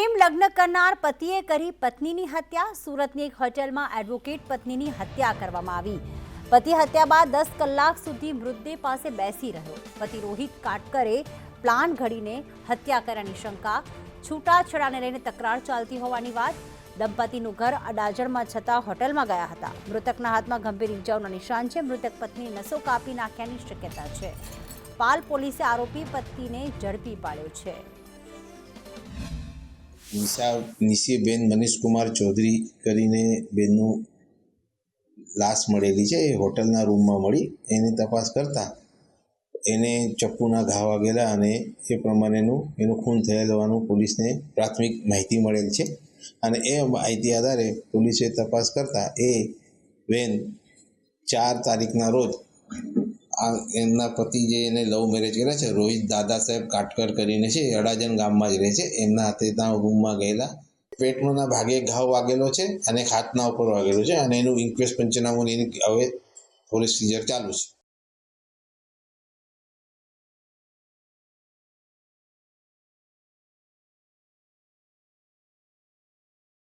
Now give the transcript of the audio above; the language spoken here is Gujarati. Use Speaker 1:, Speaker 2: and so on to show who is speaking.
Speaker 1: પ્રેમ લગ્ન કરનાર પતિએ કરી પત્નીની હત્યા. સુરતની એક હોટેલમાં એડવોકેટ પત્નીની હત્યા કરવામાં આવી. પતિ હત્યા બાદ દસ કલાક સુધી મૃતદેહ પાસે બેસી રહ્યો. પતિ રોહિત કાટકરે પ્લાન ઘડીને હત્યા કર્યાની શંકા. છૂટાછેડાને લઈને તકરાર ચાલતી હોવાની વાત. દંપતીનું ઘર અડાજણમાં છતાં હોટેલમાં ગયા હતા. મૃતકના હાથમાં ગંભીર ઇજાઓના નિશાન છે. મૃતક પત્ની નસો કાપી નાખ્યાની શક્યતા છે. પાલ પોલીસે આરોપી પતિને ઝડપી પાડ્યો છે.
Speaker 2: નિશા નિશીબેન મનીષકુમાર ચૌધરી કરીને બેનનું લાશ મળેલી છે. એ હોટલના રૂમમાં મળી એની તપાસ કરતાં એને ચપ્પુના ઘા વાગેલા અને એ પ્રમાણેનું એનું ખૂન થયેલ હોવાનું પોલીસને પ્રાથમિક માહિતી મળેલ છે. અને એ માહિતી આધારે પોલીસે તપાસ કરતાં એ બેન ચાર તારીખના રોજ આ એમના પતિ જે એને લવ મેરેજ કર્યા છે, રોહિત દાદા સાહેબ કાટકર કરીને છે એ અડાજણ ગામમાં જ રહે છે, એમના હાથે ત્યાં રૂમમાં ગયેલા. પેટના ભાગે ઘાવ વાગેલો છે અને ખાતના ઉપર વાગેલો છે અને એનું ઇન્ક્વેસ્ટ પંચનામું એની હવે પોલીસ ચાલુ છે.